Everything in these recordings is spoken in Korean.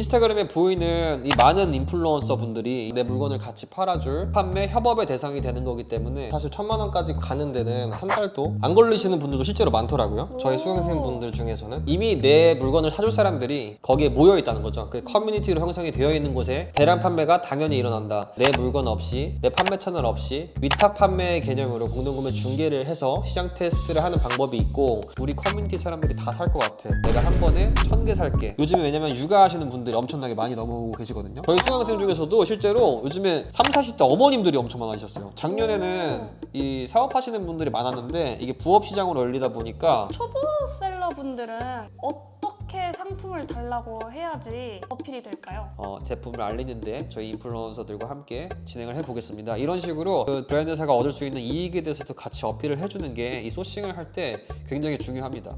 인스타그램에 보이는 이 많은 인플루언서 분들이 내 물건을 같이 팔아줄 판매 협업의 대상이 되는 거기 때문에 사실 천만 원까지 가는 데는 한 달도 안 걸리시는 분들도 실제로 많더라고요. 저희 수강생 분들 중에서는 이미 내 물건을 사줄 사람들이 거기에 모여 있다는 거죠. 그 커뮤니티로 형성이 되어 있는 곳에 대량 판매가 당연히 일어난다. 내 물건 없이 내 판매 채널 없이 위탁 판매 개념으로 공동구매 중개를 해서 시장 테스트를 하는 방법이 있고 우리 커뮤니티 사람들이 다 살 것 같아. 내가 한 번에 천 개 살게. 요즘에 왜냐면 육아하시는 분들 이 엄청나게 많이 넘어오고 계시거든요. 저희 수강생 중에서도 실제로 요즘에 3, 40대 어머님들이 엄청 많아지셨어요. 작년에는 이 사업하시는 분들이 많았는데 이게 부업 시장으로 열리다 보니까 초보 셀러분들은 어떻게 상품을 달라고 해야지 어필이 될까요? 어, 제품을 알리는데 저희 인플루언서들과 함께 진행을 해보겠습니다. 이런 식으로 그 브랜드사가 얻을 수 있는 이익에 대해서도 같이 어필을 해주는 게 이 소싱을 할 때 굉장히 중요합니다.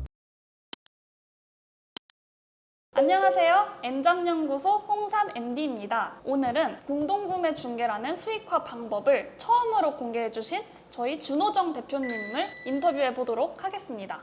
안녕하세요. N잡연구소 홍삼 MD입니다. 오늘은 공동구매 중개라는 수익화 방법을 처음으로 공개해주신 저희 준호정 대표님을 인터뷰해 보도록 하겠습니다.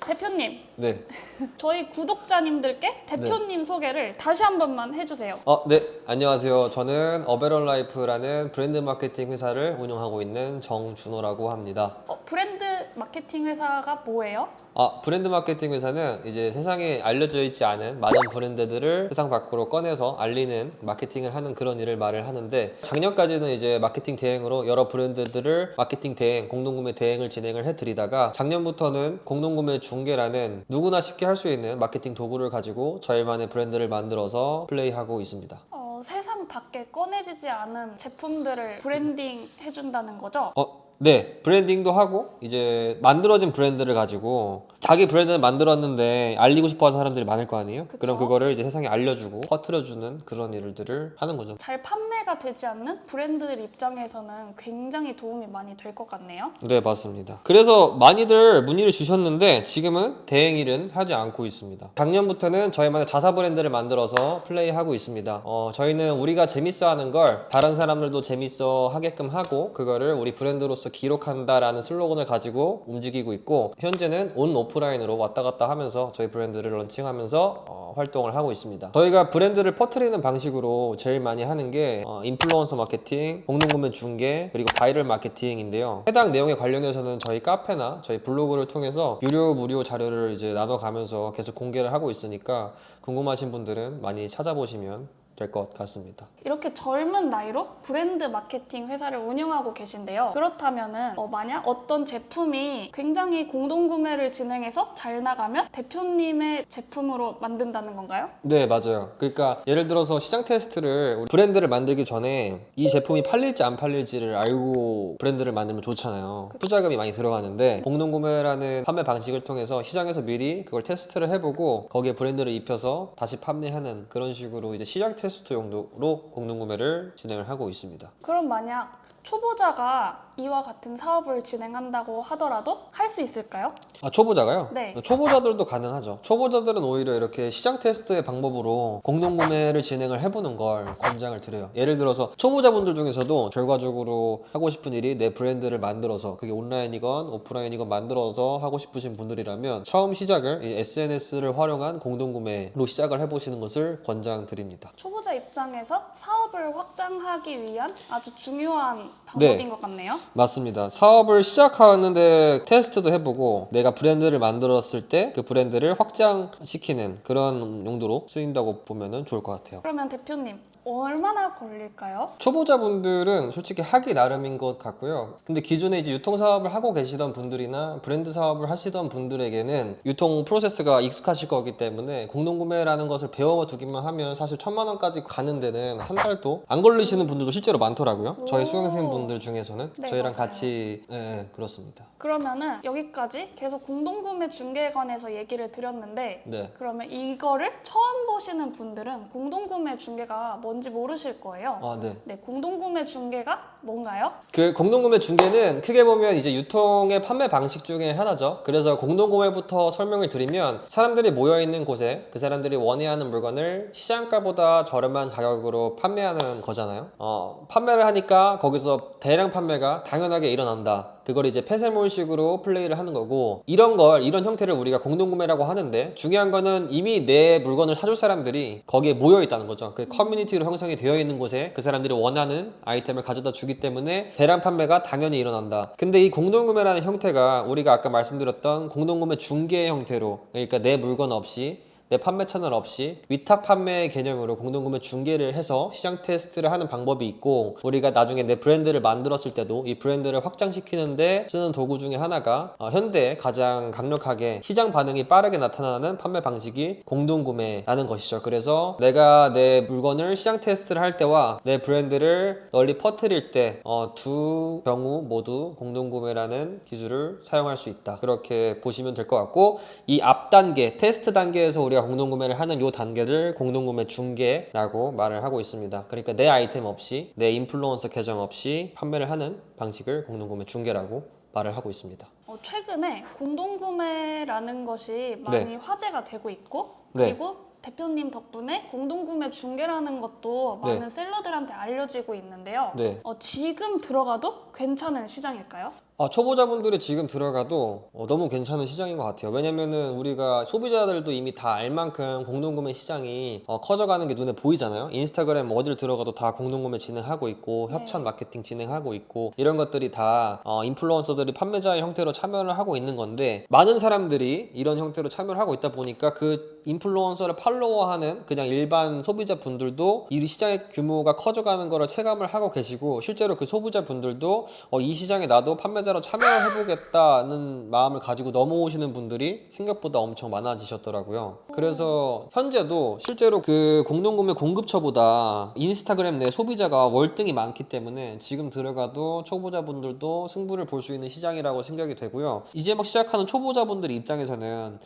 대표님, 네. 저희 구독자님들께 대표님 소개를 다시 한 번만 해주세요. 어, 네. 안녕하세요. 저는 어베럴 라이프라는 브랜드 마케팅 회사를 운영하고 있는 정준호라고 합니다. 어, 브랜드 마케팅 회사가 뭐예요? 아, 브랜드 마케팅 회사는 이제 세상에 알려져 있지 않은 많은 브랜드들을 세상 밖으로 꺼내서 알리는 마케팅을 하는 그런 일을 말을 하는데 작년까지는 이제 마케팅 대행으로 여러 브랜드들을 마케팅 대행, 공동구매 대행을 진행을 해드리다가 작년부터는 공동구매 중개라는 누구나 쉽게 할 수 있는 마케팅 도구를 가지고 저희만의 브랜드를 만들어서 플레이하고 있습니다. 어, 세상 밖에 꺼내지지 않은 제품들을 브랜딩 해준다는 거죠? 어, 네. 브랜딩도 하고 이제 만들어진 브랜드를 가지고 자기 브랜드를 만들었는데 알리고 싶어 하는 사람들이 많을 거 아니에요? 그쵸. 그럼 그거를 이제 세상에 알려주고 퍼뜨려주는 그런 일들을 하는 거죠. 잘 판매가 되지 않는 브랜드들 입장에서는 굉장히 도움이 많이 될 것 같네요. 네, 맞습니다. 그래서 많이들 문의를 주셨는데 지금은 대행일은 하지 않고 있습니다. 작년부터는 저희만의 자사 브랜드를 만들어서 플레이하고 있습니다. 어, 저희는 우리가 재밌어 하는 걸 다른 사람들도 재밌어 하게끔 하고 그거를 우리 브랜드로서 기록한다라는 슬로건을 가지고 움직이고 있고 현재는 온 오 프라인으로 왔다 갔다 하면서 저희 브랜드를 런칭하면서 어, 활동을 하고 있습니다. 저희가 브랜드를 퍼뜨리는 방식으로 제일 많이 하는 게 어, 인플루언서 마케팅, 공동구매 중개, 그리고 바이럴 마케팅인데요. 해당 내용에 관련해서는 저희 카페나 저희 블로그를 통해서 유료 무료 자료를 이제 나눠가면서 계속 공개를 하고 있으니까 궁금하신 분들은 많이 찾아보시면 될 것 같습니다. 이렇게 젊은 나이로 브랜드 마케팅 회사를 운영하고 계신데요. 그렇다면은 어, 만약 어떤 제품이 굉장히 공동 구매를 진행해서 잘 나가면 대표님의 제품으로 만든다는 건가요? 네, 맞아요. 그러니까 예를 들어서 시장 테스트를 우리 브랜드를 만들기 전에 이 제품이 팔릴지 안 팔릴지를 알고 브랜드를 만들면 좋잖아요. 투자금이 많이 들어가는데 공동 구매라는 판매 방식을 통해서 시장에서 미리 그걸 테스트를 해보고 거기에 브랜드를 입혀서 다시 판매하는 그런 식으로 이제 시장 테스트 용도로 공동 구매를 진행을 하고 있습니다. 그럼 만약 초보자가 이와 같은 사업을 진행한다고 하더라도 할 수 있을까요? 아, 초보자가요? 네. 초보자들도 가능하죠. 초보자들은 오히려 이렇게 시장 테스트의 방법으로 공동구매를 진행을 해보는 걸 권장을 드려요. 예를 들어서 초보자분들 중에서도 결과적으로 하고 싶은 일이 내 브랜드를 만들어서 그게 온라인이건 오프라인이건 만들어서 하고 싶으신 분들이라면 처음 시작을 이 SNS를 활용한 공동구매로 시작을 해보시는 것을 권장드립니다. 초보자 입장에서 사업을 확장하기 위한 아주 중요한 방법인 네. 것 같네요. 맞습니다. 사업을 시작하는데 테스트도 해보고 내가 브랜드를 만들었을 때 그 브랜드를 확장시키는 그런 용도로 쓰인다고 보면 좋을 것 같아요. 그러면 대표님 얼마나 걸릴까요? 초보자분들은 솔직히 하기 나름인 것 같고요. 근데 기존에 이제 유통 사업을 하고 계시던 분들이나 브랜드 사업을 하시던 분들에게는 유통 프로세스가 익숙하실 거기 때문에 공동구매라는 것을 배워두기만 하면 사실 천만 원까지 가는 데는 한 달도 안 걸리시는 분들도 실제로 많더라고요. 저희 오. 수강생 분들 중에서는 네, 저희랑. 같이 예, 예, 그렇습니다. 그러면은 여기까지 계속 공동구매 중개에 관해서 얘기를 드렸는데 네. 그러면 이거를 처음 보시는 분들은 공동구매 중개가 뭔지 모르실 거예요. 아, 네. 네, 공동구매 중개가 뭔가요? 그 공동구매 중개는 크게 보면 이제 유통의 판매 방식 중에 하나죠. 그래서 공동구매부터 설명을 드리면 사람들이 모여 있는 곳에 그 사람들이 원해하는 물건을 시장가보다 저렴한 가격으로 판매하는 거잖아요. 어, 판매를 하니까 거기서 대량 판매가 당연하게 일어난다. 그걸 이제 폐쇄몰식으로 플레이를 하는 거고 이런 걸 이런 형태를 우리가 공동구매라고 하는데 중요한 거는 이미 내 물건을 사줄 사람들이 거기에 모여 있다는 거죠. 그 커뮤니티로 형성이 되어 있는 곳에 그 사람들이 원하는 아이템을 가져다 주기 때문에 대량 판매가 당연히 일어난다. 근데 이 공동구매라는 형태가 우리가 아까 말씀드렸던 공동구매 중개 형태로 그러니까 내 물건 없이 내 판매 채널 없이 위탁 판매 개념으로 공동구매 중개를 해서 시장 테스트를 하는 방법이 있고 우리가 나중에 내 브랜드를 만들었을 때도 이 브랜드를 확장시키는데 쓰는 도구 중에 하나가 어, 현대 가장 강력하게 시장 반응이 빠르게 나타나는 판매 방식이 공동구매라는 것이죠. 그래서 내가 내 물건을 시장 테스트를 할 때와 내 브랜드를 널리 퍼뜨릴 때두 경우 모두 공동구매라는 기술을 사용할 수 있다. 그렇게 보시면 될 것 같고 이 앞 단계 테스트 단계에서 우리가 공동구매를 하는 요 단계를 공동구매 중개라고 말을 하고 있습니다. 그러니까 내 아이템 없이 내 인플루언서 계정 없이 판매를 하는 방식을 공동구매 중개라고 말을 하고 있습니다. 어, 최근에 공동구매라는 것이 많이 화제가 되고 있고 네. 그리고 대표님 덕분에 공동구매 중개라는 것도 네. 많은 셀러들한테 알려지고 있는데요. 네. 어, 지금 들어가도 괜찮은 시장일까요? 아, 초보자분들이 지금 들어가도 어, 너무 괜찮은 시장인 것 같아요. 왜냐면은 우리가 소비자들도 이미 다 알 만큼 공동구매 시장이 어, 커져가는 게 눈에 보이잖아요. 인스타그램 어딜 들어가도 다 공동구매 진행하고 있고 네. 협찬 마케팅 진행하고 있고 이런 것들이 다 어, 인플루언서들이 판매자의 형태로 참여를 하고 있는 건데 많은 사람들이 이런 형태로 참여를 하고 있다 보니까 그 인플루언서를 팔로워하는 그냥 일반 소비자분들도 이 시장의 규모가 커져가는 거를 체감을 하고 계시고 실제로 그 소비자분들도 어, 이 시장에 나도 판매자 로 참여해보겠다는 마음을 가지고 넘어오시는 분들이 생각보다 엄청 많아지셨더라고요. 그래서 현재도 실제로 그 공동구매 공급처보다 인스타그램 내 소비자가 월등히 많기 때문에 지금 들어가도 초보자분들도 승부를 볼 수 있는 시장이라고 생각이 되고요. 이제 막 시작하는 초보자분들 입장에서는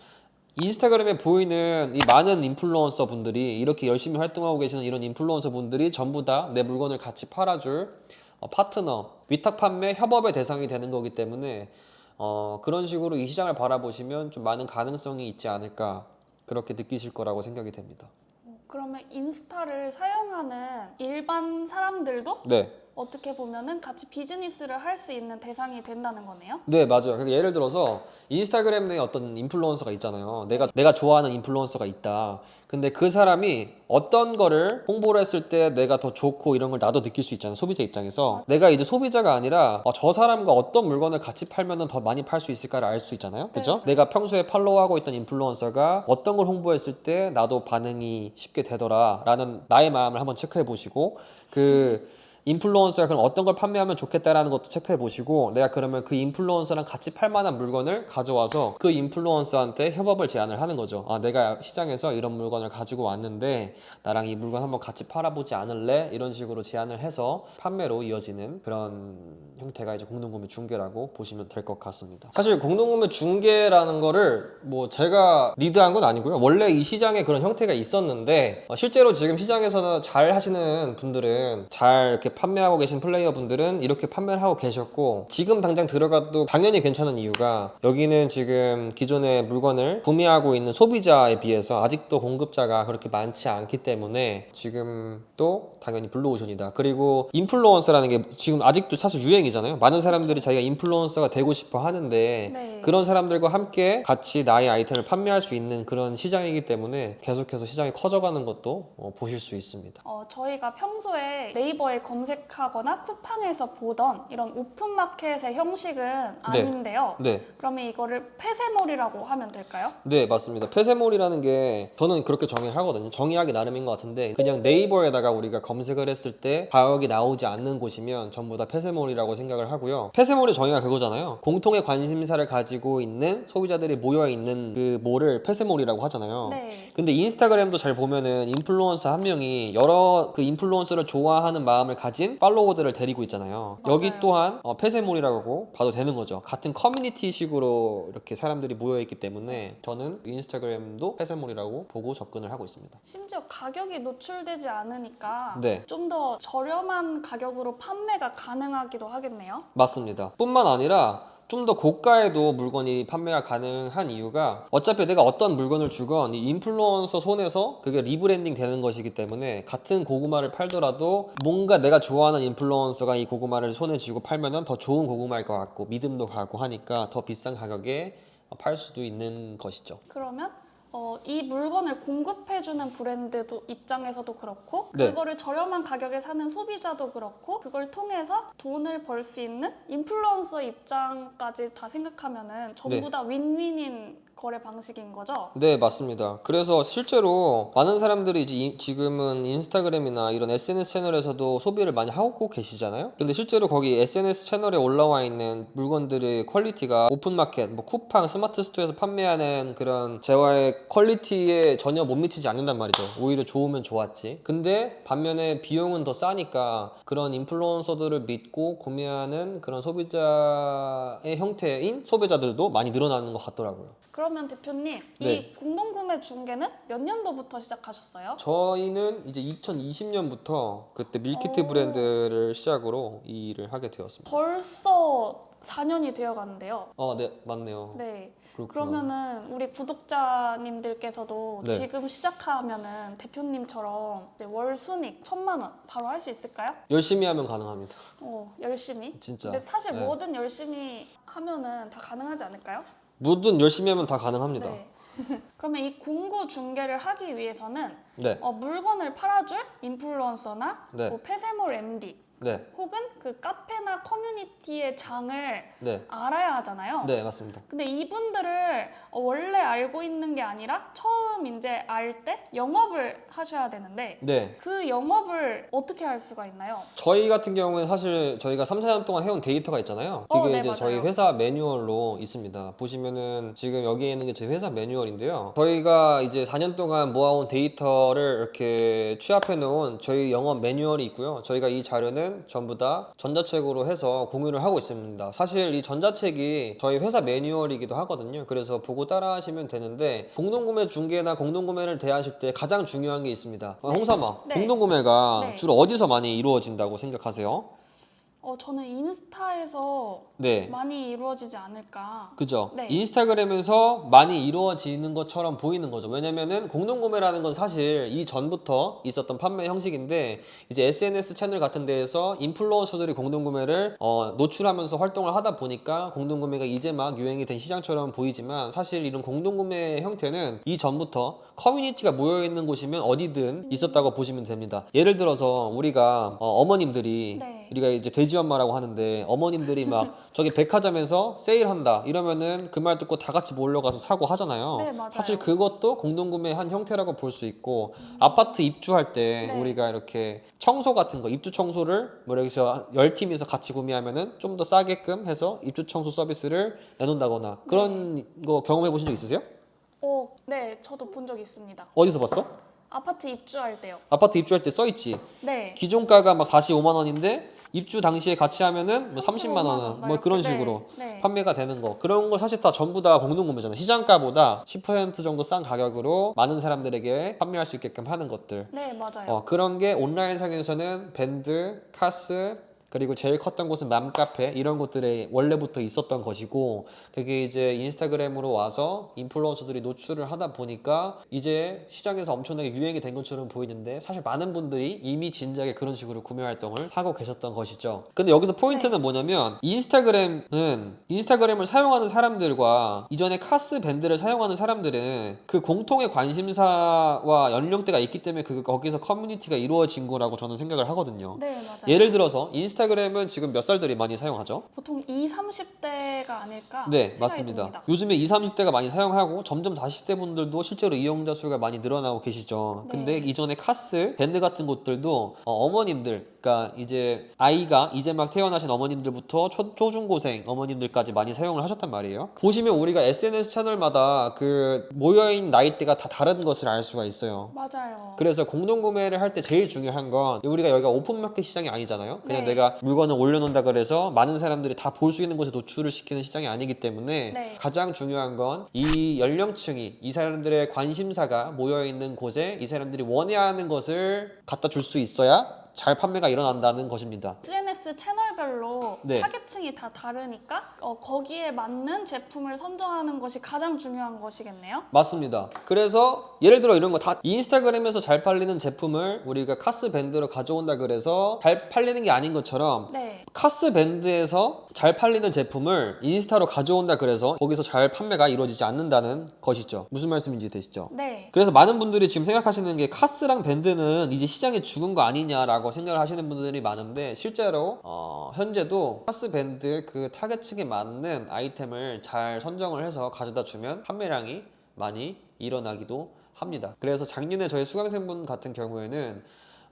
인스타그램에 보이는 이 많은 인플루언서 분들이 이렇게 열심히 활동하고 계시는 이런 인플루언서 분들이 전부 다 내 물건을 같이 팔아줄 어, 파트너, 위탁 판매 협업의 대상이 되는 거기 때문에 어, 그런 식으로 이 시장을 바라보시면 좀 많은 가능성이 있지 않을까 그렇게 느끼실 거라고 생각이 됩니다. 그러면 인스타를 사용하는 일반 사람들도 네. 어떻게 보면은 같이 비즈니스를 할 수 있는 대상이 된다는 거네요. 네, 맞아요. 그러니까 예를 들어서 인스타그램 내 어떤 인플루언서가 있잖아요. 내가 내가 좋아하는 인플루언서가 있다. 근데 그 사람이 어떤 거를 홍보를 했을 때 내가 더 좋고 이런 걸 나도 느낄 수 있잖아요. 소비자 입장에서. 내가 이제 소비자가 아니라 어, 저 사람과 어떤 물건을 같이 팔면은 더 많이 팔 수 있을까를 알 수 있잖아요. 그죠? 내가 평소에 팔로우하고 있던 인플루언서가 어떤 걸 홍보했을 때 나도 반응이 쉽게 되더라 라는 나의 마음을 한번 체크해 보시고 그 인플루언서가 그럼 어떤 걸 판매하면 좋겠다라는 것도 체크해 보시고 내가 그러면 그 인플루언서랑 같이 팔 만한 물건을 가져와서 그 인플루언서한테 협업을 제안을 하는 거죠. 아, 내가 시장에서 이런 물건을 가지고 왔는데 나랑 이 물건 한번 같이 팔아보지 않을래? 이런 식으로 제안을 해서 판매로 이어지는 그런 형태가 이제 공동구매 중개라고 보시면 될 것 같습니다. 사실 공동구매 중개라는 거를 뭐 제가 리드한 건 아니고요. 원래 이 시장에 그런 형태가 있었는데 어, 실제로 지금 시장에서는 잘 하시는 분들은 잘 이렇게 판매하고 계신 플레이어 분들은 이렇게 판매를 하고 계셨고 지금 당장 들어가도 당연히 괜찮은 이유가 여기는 지금 기존의 물건을 구매하고 있는 소비자에 비해서 아직도 공급자가 그렇게 많지 않기 때문에 지금 또 당연히 블루오션이다. 그리고 인플루언서라는 게 지금 아직도 사실 유행이잖아요. 많은 사람들이 자기가 인플루언서가 되고 싶어 하는데 네. 그런 사람들과 함께 같이 나의 아이템을 판매할 수 있는 그런 시장이기 때문에 계속해서 시장이 커져가는 것도 어, 보실 수 있습니다. 어, 저희가 평소에 네이버에 검 색하거나 쿠팡에서 보던 이런 오픈마켓의 형식은 아닌데요. 네. 그러면 이거를 폐쇄몰이라고 하면 될까요? 네, 맞습니다. 폐쇄몰이라는 게 저는 그렇게 정의를 하거든요. 정의하기 나름인 것 같은데 그냥 네이버에다가 우리가 검색을 했을 때 가격이 나오지 않는 곳이면 전부 다 폐쇄몰이라고 생각을 하고요. 폐쇄몰의 정의가 그거잖아요. 공통의 관심사를 가지고 있는 소비자들이 모여 있는 그 몰을 폐쇄몰이라고 하잖아요. 네. 근데 인스타그램도 잘 보면은 인플루언서 한 명이 여러 그 인플루언서를 좋아하는 마음을 가진 팔로워들을 데리고 있잖아요. 맞아요. 여기 또한 어, 폐쇄몰이라고 봐도 되는 거죠. 같은 커뮤니티식으로 이렇게 사람들이 모여 있기 때문에 저는 인스타그램도 폐쇄몰이라고 보고 접근을 하고 있습니다. 심지어 가격이 노출되지 않으니까 네. 좀 더 저렴한 가격으로 판매가 가능하기도 하겠네요. 맞습니다. 뿐만 아니라 좀 더 고가에도 물건이 판매가 가능한 이유가 어차피 내가 어떤 물건을 주건 이 인플루언서 손에서 그게 리브랜딩 되는 것이기 때문에 같은 고구마를 팔더라도 뭔가 내가 좋아하는 인플루언서가 이 고구마를 손에 쥐고 팔면은 더 좋은 고구마일 것 같고 믿음도 가고 하니까 더 비싼 가격에 팔 수도 있는 것이죠. 그러면 어, 이 물건을 공급해주는 브랜드도 입장에서도 그렇고 네. 그거를 저렴한 가격에 사는 소비자도 그렇고 그걸 통해서 돈을 벌 수 있는 인플루언서 입장까지 다 생각하면은 전부 네. 다 윈윈인 거래 방식인 거죠. 네, 맞습니다. 그래서 실제로 많은 사람들이 이제 이- 지금은 인스타그램이나 이런 SNS 채널에서도 소비를 많이 하고 계시잖아요. 근데 실제로 거기 SNS 채널에 올라와 있는 물건들의 퀄리티가 오픈마켓, 뭐 쿠팡, 스마트 스토어에서 판매하는 그런 재화의 퀄리티에 전혀 못 미치지 않는단 말이죠. 오히려 좋으면 좋았지. 근데 반면에 비용은 더 싸니까 그런 인플루언서들을 믿고 구매하는 그런 소비자의 형태인 소비자들도 많이 늘어나는 것 같더라고요. 그러면 대표님 네. 이 공동구매 중개는 몇 년도부터 시작하셨어요? 저희는 이제 2020년부터 그때 밀키트 오. 브랜드를 시작으로 이 일을 하게 되었습니다. 벌써 4년이 되어 가는데요. 어, 네, 맞네요. 네. 그렇구나. 그러면은 우리 구독자님들께서도 네. 지금 시작하면은 대표님처럼 이제 월 순익 천만 원 바로 할 수 있을까요? 열심히 하면 가능합니다. 어, 열심히. 진짜. 근데 사실 네. 뭐든 열심히 하면은 다 가능하지 않을까요? 뭐든 열심히 하면 다 가능합니다. 네. 그러면 이 공구 중개를 하기 위해서는 네, 어, 물건을 팔아줄 인플루언서나 네. 뭐 폐쇄몰 MD 네, 혹은 그 카페나 커뮤니티의 장을 네, 알아야 하잖아요. 네, 맞습니다. 근데 이분들을 어, 원래 알고 있는 게 아니라 처음 이제 알 때 영업을 하셔야 되는데 네. 그 영업을 어떻게 할 수가 있나요? 저희 같은 경우는 사실 저희가 3, 4년 동안 해온 데이터가 있잖아요. 그게 어, 네, 이제 맞아요. 저희 회사 매뉴얼로 있습니다. 보시면은 지금 여기에 있는 게 제 회사 매뉴얼인데요. 저희가 이제 4년 동안 모아온 데이터를 이렇게 취합해 놓은 저희 영업 매뉴얼이 있고요. 저희가 이 자료는 전부 다 전자책으로 해서 공유를 하고 있습니다. 사실 이 전자책이 저희 회사 매뉴얼이기도 하거든요. 그래서 보고 따라 하시면 되는데 공동구매 중개나 공동구매를 대하실 때 가장 중요한 게 있습니다. 어, 홍삼아, 네. 공동구매가 네. 주로 어디서 많이 이루어진다고 생각하세요? 어, 저는 인스타에서 네. 많이 이루어지지 않을까. 그죠? 네. 인스타그램에서 많이 이루어지는 것처럼 보이는 거죠. 왜냐면은 공동구매라는 건 사실 이 전부터 있었던 판매 형식인데 이제 SNS 채널 같은 데에서 인플루언서들이 공동구매를 어, 노출하면서 활동을 하다 보니까 공동구매가 이제 막 유행이 된 시장처럼 보이지만 사실 이런 공동구매 형태는 이 전부터 커뮤니티가 모여 있는 곳이면 어디든 있었다고 보시면 됩니다. 예를 들어서 우리가 어, 머님들이 네. 우리가 이제 돼지 엄마라고 하는데 어머님들이 막 저기 백화점에서 세일한다 이러면은 그 말 듣고 다 같이 몰려가서 사고 하잖아요. 네, 맞아요. 사실 그것도 공동구매 한 형태라고 볼 수 있고 아파트 입주할 때 네. 우리가 이렇게 청소 같은 거 입주 청소를 뭐 여기서 열 팀이서 같이 구매하면은 좀 더 싸게끔 해서 입주 청소 서비스를 내놓는다거나 그런 네. 거 경험해 보신 적 있으세요? 어, 네, 저도 본 적 있습니다. 어디서 봤어? 아파트 입주할 때요. 아파트 입주할 때 써 있지. 네. 기존 가가 막 45만 원인데 입주 당시에 같이 하면은 뭐 30만 35만 원, 원, 뭐막 그런 이렇게. 식으로 네, 네. 판매가 되는 거 그런 거 사실 다 전부 다 공동 구매잖아요. 시장가보다 10% 정도 싼 가격으로 많은 사람들에게 판매할 수 있게끔 하는 것들. 네, 맞아요. 어, 그런 게 온라인 상에서는 밴드, 카스, 그리고 제일 컸던 곳은 맘카페 이런 곳들에 원래부터 있었던 것이고 그게 이제 인스타그램으로 와서 인플루언서들이 노출을 하다 보니까 이제 시장에서 엄청나게 유행이 된 것처럼 보이는데 사실 많은 분들이 이미 진작에 그런 식으로 구매 활동을 하고 계셨던 것이죠. 근데 여기서 포인트는 뭐냐면 인스타그램은 인스타그램을 사용하는 사람들과 이전에 카스 밴드를 사용하는 사람들은 그 공통의 관심사와 연령대가 있기 때문에 그 거기서 커뮤니티가 이루어진 거라고 저는 생각을 하거든요. 네, 맞아요. 예를 들어서 인스타 그램은 지금 몇 살들이 많이 사용하죠? 보통 2, 30대가 아닐까 네, 생각이 맞습니다. 듭니다. 요즘에 20, 30대가 많이 사용하고 점점 40대 분들도 실제로 이용자 수가 많이 늘어나고 계시죠. 네. 근데 이전에 카스, 밴드 같은 곳들도 어, 머님들 그러니까 이제 아이가 이제 막 태어나신 어머님들부터 초, 초중고생 어머님들까지 많이 사용을 하셨단 말이에요. 보시면 우리가 SNS 채널마다 그 모여있는 나이대가 다 다른 것을 알 수가 있어요. 맞아요. 그래서 공동 구매를 할 때 제일 중요한 건 우리가 여기가 오픈마켓 시장이 아니잖아요. 그냥 네. 내가 물건을 올려놓는다 그래서 많은 사람들이 다 볼 수 있는 곳에 노출을 시키는 시장이 아니기 때문에 네. 가장 중요한 건 이 연령층이 이 사람들의 관심사가 모여 있는 곳에 이 사람들이 원해하는 것을 갖다 줄 수 있어야 잘 판매가 일어난다는 것입니다. SNS 채널별로 네. 타겟층이 다 다르니까 어, 거기에 맞는 제품을 선정하는 것이 가장 중요한 것이겠네요. 맞습니다. 그래서 예를 들어 이런 거 다 인스타그램에서 잘 팔리는 제품을 우리가 카스 밴드로 가져온다 그래서 잘 팔리는 게 아닌 것처럼 네. 카스 밴드에서 잘 팔리는 제품을 인스타로 가져온다 그래서 거기서 잘 판매가 이루어지지 않는다는 것이죠. 무슨 말씀인지 되시죠? 네. 그래서 많은 분들이 지금 생각하시는 게 카스랑 밴드는 이제 시장에 죽은 거 아니냐라고 생각을 하시는 분들이 많은데 실제로 어, 현재도 카스 밴드 그 타겟층에 맞는 아이템을 잘 선정을 해서 가져다 주면 판매량이 많이 일어나기도 합니다. 그래서 작년에 저희 수강생분 같은 경우에는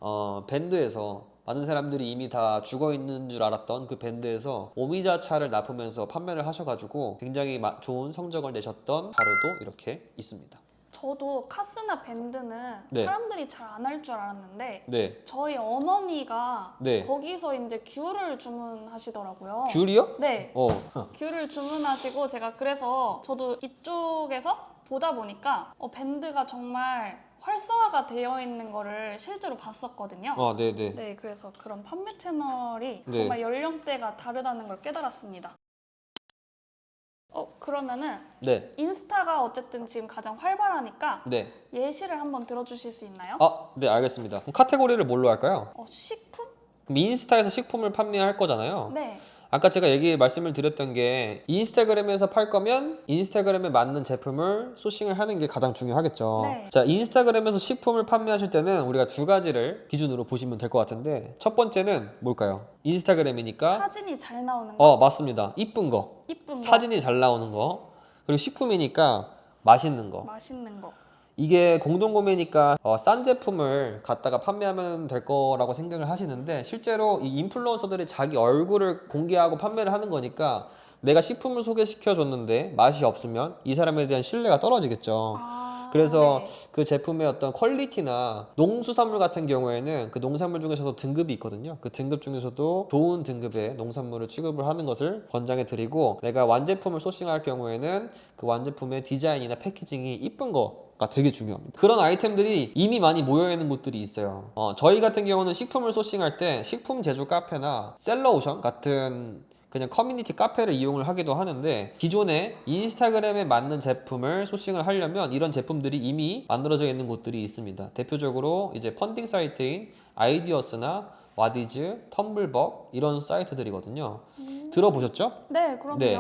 어, 밴드에서 많은 사람들이 이미 다 죽어 있는 줄 알았던 그 밴드에서 오미자 차를 납으면서 판매를 하셔가지고 굉장히 마- 좋은 성적을 내셨던 자료도 이렇게 있습니다. 저도 카스나 밴드는 네. 사람들이 잘 안 할 줄 알았는데 네. 저희 어머니가 네. 거기서 이제 귤을 주문하시더라고요. 귤이요? 네. 어. 귤을 주문하시고 제가 그래서 저도 이쪽에서 보다 보니까 어, 밴드가 정말 활성화가 되어 있는 거를 실제로 봤었거든요. 아, 네, 네. 네, 그래서 그런 판매 채널이 네. 정말 연령대가 다르다는 걸 깨달았습니다. 어, 그러면은 네. 인스타가 어쨌든 지금 가장 활발하니까 네. 예시를 한번 들어주실 수 있나요? 아, 네, 알겠습니다. 그럼 카테고리를 뭘로 할까요? 어, 식품? 그럼 인스타에서 식품을 판매할 거잖아요. 네. 아까 제가 얘기 말씀을 드렸던 게 인스타그램에서 팔 거면 인스타그램에 맞는 제품을 소싱을 하는 게 가장 중요하겠죠. 네. 자, 인스타그램에서 식품을 판매하실 때는 우리가 두 가지를 기준으로 보시면 될 것 같은데 첫 번째는 뭘까요? 인스타그램이니까 사진이 잘 나오는 거, 어, 맞습니다. 이쁜 거. 이쁜 거, 사진이 잘 나오는 거. 그리고 식품이니까 맛있는 거. 맛있는 거. 이게 공동구매니까 어, 싼 제품을 갖다가 판매하면 될 거라고 생각을 하시는데 실제로 이 인플루언서들이 자기 얼굴을 공개하고 판매를 하는 거니까 내가 식품을 소개시켜 줬는데 맛이 없으면 이 사람에 대한 신뢰가 떨어지겠죠. 아, 그래서 네. 그 제품의 어떤 퀄리티나 농수산물 같은 경우에는 그 농산물 중에서도 등급이 있거든요. 그 등급 중에서도 좋은 등급의 농산물을 취급을 하는 것을 권장해 드리고 내가 완제품을 소싱할 경우에는 그 완제품의 디자인이나 패키징이 이쁜 거가 되게 중요합니다. 그런 아이템들이 이미 많이 모여 있는 곳들이 있어요. 어, 저희 같은 경우는 식품을 소싱할 때 식품 제조 카페나 셀러오션 같은 그냥 커뮤니티 카페를 이용을 하기도 하는데 기존에 인스타그램에 맞는 제품을 소싱을 하려면 이런 제품들이 이미 만들어져 있는 곳들이 있습니다. 대표적으로 이제 펀딩 사이트인 아이디어스나 와디즈, 텀블벅 이런 사이트들이거든요. 들어보셨죠? 네, 그럼요. 네.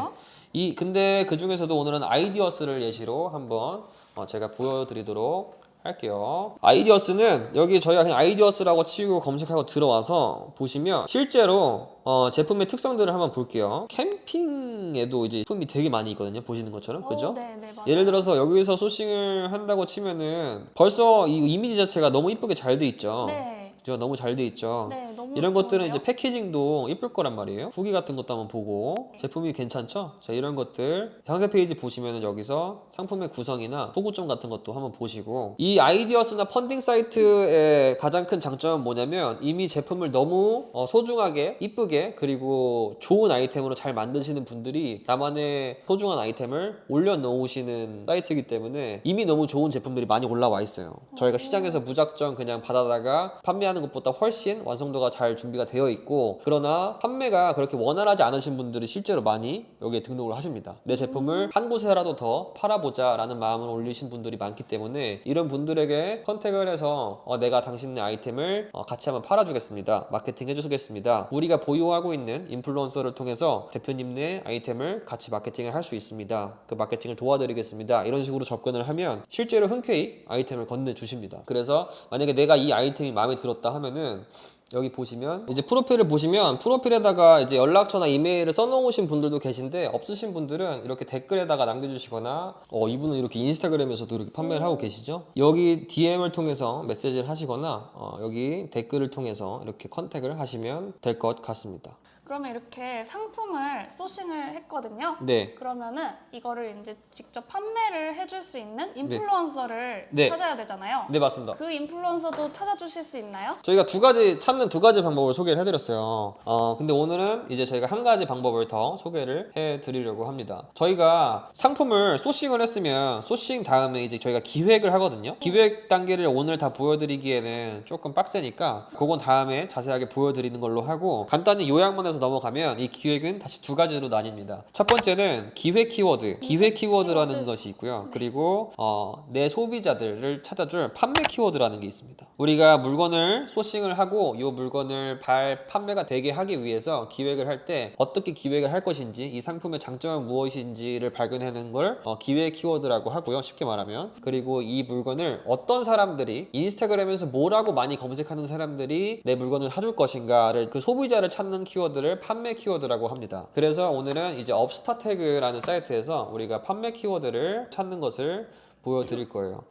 이 근데 그 중에서도 오늘은 아이디어스를 예시로 한번 어, 제가 보여드리도록 할게요. 아이디어스는 여기 저희가 그냥 아이디어스라고 치고 검색하고 들어와서 보시면 실제로 어, 제품의 특성들을 한번 볼게요. 캠핑에도 이제 제품이 되게 많이 있거든요. 보시는 것처럼 그죠? 어, 네, 네. 예를 들어서 여기서 소싱을 한다고 치면은 벌써 이 이미지 자체가 너무 이쁘게 잘 돼 있죠. 네, 그죠? 너무 잘 돼 있죠. 네, 너무 이런 것들은 좋은데요? 이제 패키징도 이쁠 거란 말이에요. 후기 같은 것도 한번 보고 제품이 괜찮죠? 자 이런 것들 상세 페이지 보시면은 여기서 상품의 구성이나 소구점 같은 것도 한번 보시고 이 아이디어스나 펀딩 사이트의 가장 큰 장점은 뭐냐면 이미 제품을 너무 어, 소중하게 이쁘게 그리고 좋은 아이템으로 잘 만드시는 분들이 나만의 소중한 아이템을 올려놓으시는 사이트이기 때문에 이미 너무 좋은 제품들이 많이 올라와 있어요. 저희가 시장에서 무작정 그냥 받아다가 판매 하는 것보다 훨씬 완성도가 잘 준비가 되어 있고 그러나 판매가 그렇게 원활하지 않으신 분들이 실제로 많이 여기에 등록을 하십니다. 내 제품을 한 곳에라도 더 팔아보자 라는 마음을 올리신 분들이 많기 때문에 이런 분들에게 컨택을 해서 어, 내가 당신의 아이템을 어, 같이 한번 팔아주겠습니다. 마케팅 해주겠습니다. 우리가 보유하고 있는 인플루언서를 통해서 대표님의 아이템을 같이 마케팅을 할 수 있습니다. 그 마케팅을 도와드리겠습니다. 이런 식으로 접근을 하면 실제로 흔쾌히 아이템을 건네주십니다. 그래서 만약에 내가 이 아이템이 마음에 들었다 하면은 여기 보시면 이제 프로필을 보시면 프로필에다가 이제 연락처나 이메일을 써놓으신 분들도 계신데 없으신 분들은 이렇게 댓글에다가 남겨주시거나 어 이분은 이렇게 인스타그램에서도 이렇게 판매를 하고 계시죠? 여기 DM을 통해서 메시지를 하시거나 어, 여기 댓글을 통해서 이렇게 컨택을 하시면 될 것 같습니다 그러면 이렇게 상품을 소싱을 했거든요. 네. 그러면은 이거를 이제 직접 판매를 해줄 수 있는 인플루언서를 네. 찾아야 되잖아요. 네, 맞습니다. 그 인플루언서도 찾아주실 수 있나요? 저희가 두 가지 찾는 두 가지 방법을 소개를 해드렸어요. 어, 근데 오늘은 이제 저희가 한 가지 방법을 더 소개를 해드리려고 합니다. 저희가 상품을 소싱을 했으면 소싱 다음에 이제 저희가 기획을 하거든요. 기획 단계를 오늘 다 보여드리기에는 조금 빡세니까 그건 다음에 자세하게 보여드리는 걸로 하고 간단히 요약만 해서 넘어가면 이 기획은 다시 두 가지로 나뉩니다. 첫 번째는 기획 키워드, 기획 키워드라는 키워드. 것이 있고요. 네. 그리고 어, 내 소비자들을 찾아줄 판매 키워드라는 게 있습니다. 우리가 물건을 소싱을 하고 이 물건을 발 판매가 되게 하기 위해서 기획을 할 때 어떻게 기획을 할 것인지 이 상품의 장점은 무엇인지를 발견하는 걸 어, 기획 키워드라고 하고요. 쉽게 말하면 그리고 이 물건을 어떤 사람들이 인스타그램에서 뭐라고 많이 검색하는 사람들이 내 물건을 사줄 것인가를 그 소비자를 찾는 키워드 를 판매 키워드라고 합니다. 그래서 오늘은 이제 업스타 태그라는 사이트에서 우리가 판매 키워드를 찾는 것을 보여드릴 거예요.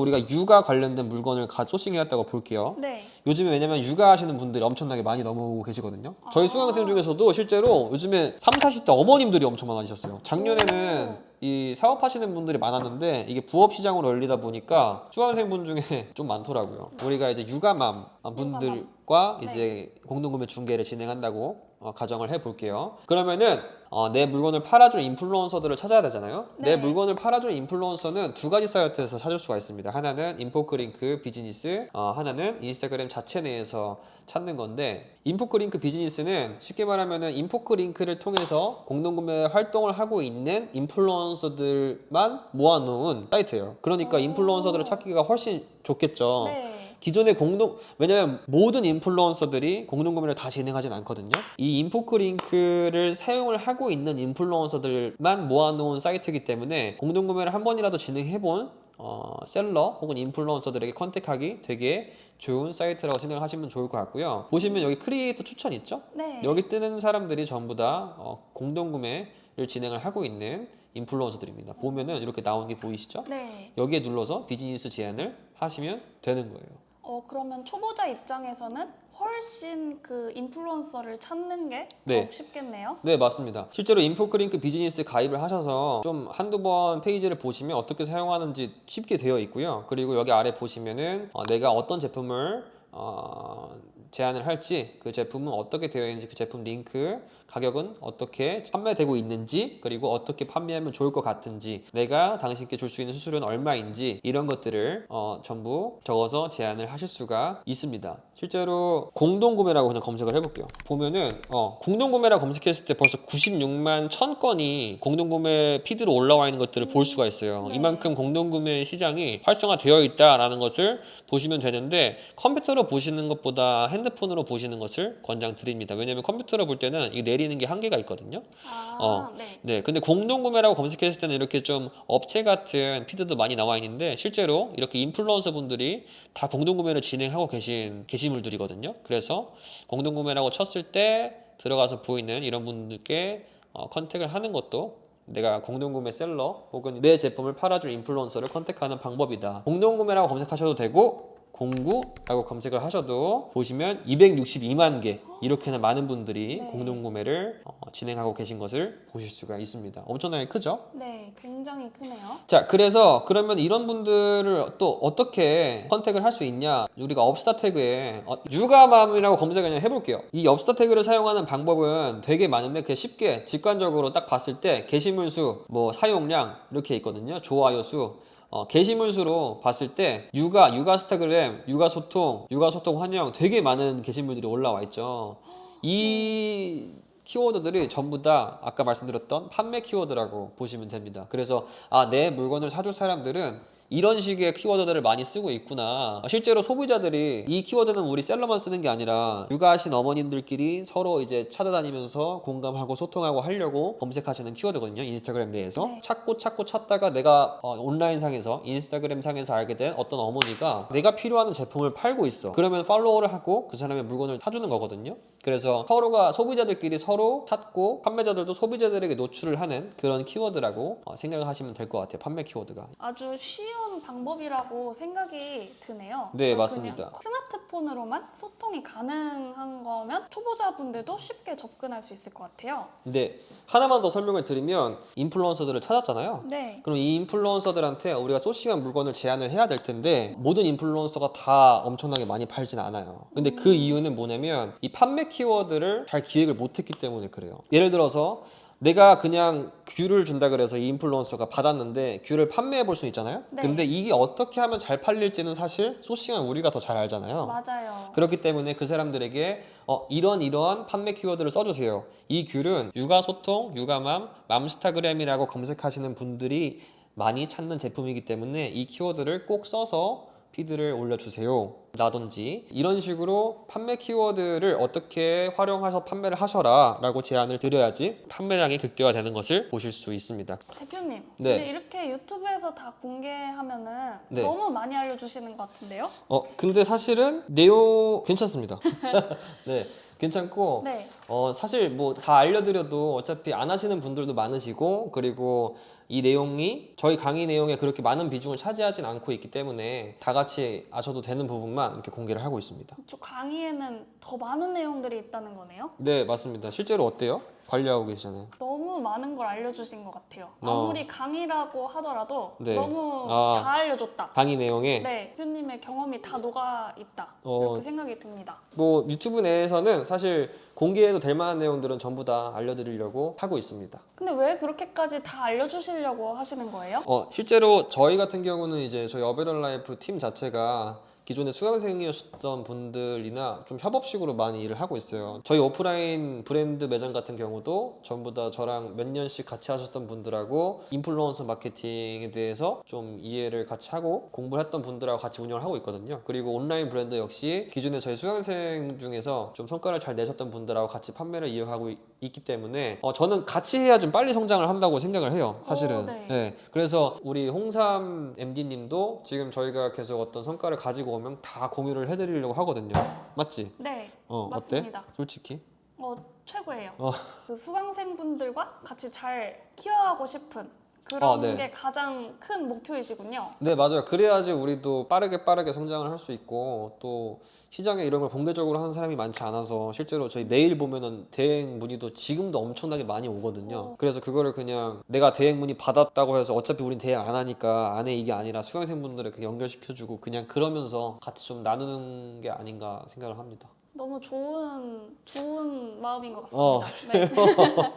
우리가 육아 관련된 물건을 가 소싱해왔다고 볼게요. 네. 요즘에 왜냐면 육아하시는 분들이 엄청나게 많이 넘어오고 계시거든요. 저희 아. 수강생 중에서도 실제로 요즘에 3, 40대 어머님들이 엄청 많아지셨어요. 작년에는 이 사업하시는 분들이 많았는데 이게 부업 시장으로 열리다 보니까 수강생분 중에 좀 많더라고요. 우리가 이제 육아맘 분들과 네. 이제 공동구매 중개를 진행한다고 어, 가정을 해볼게요. 그러면은 어, 내 물건을 팔아줄 인플루언서들을 찾아야 되잖아요. 내 네. 물건을 팔아줄 인플루언서는 두 가지 사이트에서 찾을 수가 있습니다. 하나는 인포크링크 비즈니스, 어, 하나는 인스타그램 자체 내에서 찾는 건데 인포크링크 비즈니스는 쉽게 말하면은 인포크링크를 통해서 공동구매 활동을 하고 있는 인플루언서들만 모아놓은 사이트예요. 그러니까 오. 인플루언서들을 찾기가 훨씬 좋겠죠. 네. 기존의 공동 왜냐면 모든 인플루언서들이 공동 구매를 다 진행하진 않거든요. 이 인포크링크를 사용을 하고 있는 인플루언서들만 모아놓은 사이트이기 때문에 공동 구매를 한 번이라도 진행해본 어, 셀러 혹은 인플루언서들에게 컨택하기 되게 좋은 사이트라고 생각을 하시면 좋을 것 같고요. 보시면 여기 크리에이터 추천 있죠? 네. 여기 뜨는 사람들이 전부 다 어, 공동 구매를 진행을 하고 있는 인플루언서들입니다. 보면은 이렇게 나오는 게 보이시죠? 네. 여기에 눌러서 비즈니스 제안을 하시면 되는 거예요. 어 그러면 초보자 입장에서는 훨씬 그 인플루언서를 찾는 게 네. 더욱 쉽겠네요. 네, 맞습니다. 실제로 인포크링크 비즈니스 가입을 하셔서 좀 한두 번 페이지를 보시면 어떻게 사용하는지 쉽게 되어 있고요. 그리고 여기 아래 보시면은 어, 내가 어떤 제품을 어, 제안을 할지 그 제품은 어떻게 되어 있는지 그 제품 링크 가격은 어떻게 판매되고 있는지 그리고 어떻게 판매하면 좋을 것 같은지 내가 당신께 줄 수 있는 수수료는 얼마인지 이런 것들을 어, 전부 적어서 제안을 하실 수가 있습니다. 실제로 공동구매라고 그냥 검색을 해볼게요. 보면은 어, 공동구매라고 검색했을 때 벌써 96만 1000 건이 공동구매 피드로 올라와 있는 것들을 볼 수가 있어요. 네. 이만큼 공동구매 시장이 활성화되어 있다라는 것을 보시면 되는데 컴퓨터로 보시는 것보다 핸드폰으로 보시는 것을 권장드립니다. 왜냐하면 컴퓨터로 볼 때는 이 내리 는 게 한계가 있거든요. 아, 어. 네. 네, 근데 공동구매라고 검색했을 때는 이렇게 좀 업체 같은 피드도 많이 나와 있는데 실제로 이렇게 인플루언서 분들이 다 공동구매를 진행하고 계신 게시물들이거든요. 그래서 공동구매라고 쳤을 때 들어가서 보이는 이런 분들께 어, 컨택을 하는 것도 내가 공동구매 셀러 혹은 내 제품을 팔아줄 인플루언서를 컨택하는 방법이다. 공동구매라고 검색하셔도 되고 공구라고 검색을 하셔도 보시면 262만 개 이렇게나 많은 분들이 네. 공동 구매를 어, 진행하고 계신 것을 보실 수가 있습니다. 엄청나게 크죠? 네, 굉장히 크네요. 자, 그래서 그러면 이런 분들을 또 어떻게 컨택을 할 수 있냐? 우리가 업스타 태그에 어, 육아맘이라고 검색을 그냥 해볼게요. 이 업스타 태그를 사용하는 방법은 되게 많은데 그냥 쉽게 직관적으로 딱 봤을 때 게시물 수, 뭐 사용량 이렇게 있거든요. 좋아요 수. 어, 게시물 수로 봤을 때 육아, 육아 스타그램, 육아 소통, 육아 소통 환영 되게 많은 게시물들이 올라와 있죠. 이 키워드들이 전부 다 아까 말씀드렸던 판매 키워드라고 보시면 됩니다. 그래서 아, 내 물건을 사줄 사람들은 이런 식의 키워드들을 많이 쓰고 있구나. 실제로 소비자들이 이 키워드는 우리 셀러만 쓰는 게 아니라 육아하신 어머님들끼리 서로 이제 찾아다니면서 공감하고 소통하고 하려고 검색하시는 키워드거든요. 인스타그램 내에서. 네. 찾고 찾고 찾다가 내가 어, 온라인 상에서 인스타그램 상에서 알게 된 어떤 어머니가 내가 필요하는 제품을 팔고 있어. 그러면 팔로워를 하고 그 사람의 물건을 사주는 거거든요. 그래서 서로가 소비자들끼리 서로 찾고 판매자들도 소비자들에게 노출을 하는 그런 키워드라고 어, 생각을 하시면 될 것 같아요. 판매 키워드가. 아주 쉬운 쉬운 방법이라고 생각이 드네요. 네, 맞습니다. 스마트폰으로만 소통이 가능한 거면 초보자분들도 쉽게 접근할 수 있을 것 같아요. 근데 하나만 더 설명을 드리면 인플루언서들을 찾았잖아요. 네. 그럼 이 인플루언서들한테 우리가 소싱한 물건을 제안을 해야 될 텐데 모든 인플루언서가 다 엄청나게 많이 팔진 않아요. 근데 그 이유는 뭐냐면 이 판매 키워드를 잘 기획을 못했기 때문에 그래요. 예를 들어서 내가 그냥 귤을 준다 그래서 이 인플루언서가 받았는데 귤을 판매해 볼 수 있잖아요. 네. 근데 이게 어떻게 하면 잘 팔릴지는 사실 소싱한 우리가 더 잘 알잖아요. 맞아요. 그렇기 때문에 그 사람들에게 어, 이런 이러한 판매 키워드를 써주세요. 이 귤은 육아 소통, 육아맘, 맘스타그램이라고 검색하시는 분들이 많이 찾는 제품이기 때문에 이 키워드를 꼭 써서 피드를 올려주세요. 라든지 이런 식으로 판매 키워드를 어떻게 활용해서 판매를 하셔라 라고 제안을 드려야지 판매량이 극대화되는 것을 보실 수 있습니다. 대표님, 네. 근데 이렇게 유튜브에서 다 공개하면은 네. 너무 많이 알려주시는 것 같은데요? 어 근데 사실은 내용 괜찮습니다. 네 괜찮고 네. 어 사실 뭐 다 알려드려도 어차피 안 하시는 분들도 많으시고 그리고 이 내용이 저희 강의 내용에 그렇게 많은 비중을 차지하진 않고 있기 때문에 다 같이 아셔도 되는 부분만 이렇게 공개를 하고 있습니다. 저 강의에는 더 많은 내용들이 있다는 거네요? 네 맞습니다. 실제로 어때요? 관리하고 계시잖아요. 너무 많은 걸 알려주신 것 같아요. 어. 아무리 강의라고 하더라도 네. 너무 아. 다 알려줬다. 강의 내용에 네, 대표님의 경험이 다 녹아 있다. 어. 이렇게 생각이 듭니다. 뭐 유튜브 내에서는 사실 공개해도 될 만한 내용들은 전부 다 알려드리려고 하고 있습니다. 근데 왜 그렇게까지 다 알려주시려고 하시는 거예요? 어, 실제로 저희 같은 경우는 이제 저희 어베럴 라이프 팀 자체가 기존에 수강생이었던 분들이나 좀 협업식으로 많이 일을 하고 있어요. 저희 오프라인 브랜드 매장 같은 경우도 전부 다 저랑 몇 년씩 같이 하셨던 분들하고 인플루언서 마케팅에 대해서 좀 이해를 같이 하고 공부를 했던 분들하고 같이 운영을 하고 있거든요. 그리고 온라인 브랜드 역시 기존에 저희 수강생 중에서 좀 성과를 잘 내셨던 분들하고 같이 판매를 이어가고 있- 있기 때문에 어, 저는 같이 해야 좀 빨리 성장을 한다고 생각을 해요. 사실은. 어, 네. 네, 그래서 우리 홍삼 MD님도 지금 저희가 계속 어떤 성과를 가지고 오면 다 공유를 해드리려고 하거든요. 맞지? 네, 어 맞습니다. 어때? 솔직히? 어, 최고예요. 어. 그 수강생분들과 같이 잘 키워하고 싶은 그런 어, 네. 게 가장 큰 목표이시군요. 네 맞아요. 그래야지 우리도 빠르게 빠르게 성장을 할 수 있고 또 시장에 이런 걸 공개적으로 하는 사람이 많지 않아서 실제로 저희 메일 보면은 대행 문의도 지금도 엄청나게 많이 오거든요. 어. 그래서 그거를 그냥 내가 대행 문의 받았다고 해서 어차피 우린 대행 안 하니까 안에 이게 아니라 수강생분들을 그 연결시켜주고 그냥 그러면서 같이 좀 나누는 게 아닌가 생각을 합니다. 너무 좋은 좋은 마음인 것 어, 같습니다.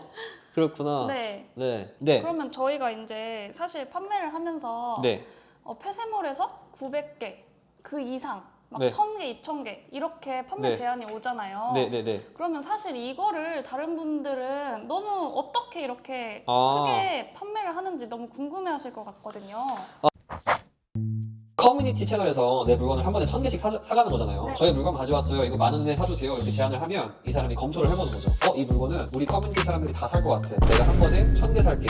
그렇구나. 네. 네. 네. 네. 그러면 저희가 이제 사실 판매를 하면서 네. 어, 폐쇄몰에서 900개 그 이상 막 네. 1000개, 2000개 이렇게 판매 네. 제한이 오잖아요. 네, 네, 네. 그러면 사실 이거를 다른 분들은 너무 어떻게 이렇게 아. 크게 판매를 하는지 너무 궁금해 하실 것 같거든요. 커뮤니티 채널에서 내 물건을 한 번에 천 개씩 사, 사가는 거잖아요. 네. 저희 물건 가져왔어요. 이거 만 원에 사주세요. 이렇게 제안을 하면 이 사람이 검토를 해보는 거죠. 어, 이 물건은 우리 커뮤니티 사람들이 다 살 것 같아. 내가 한 번에 천 개 살게.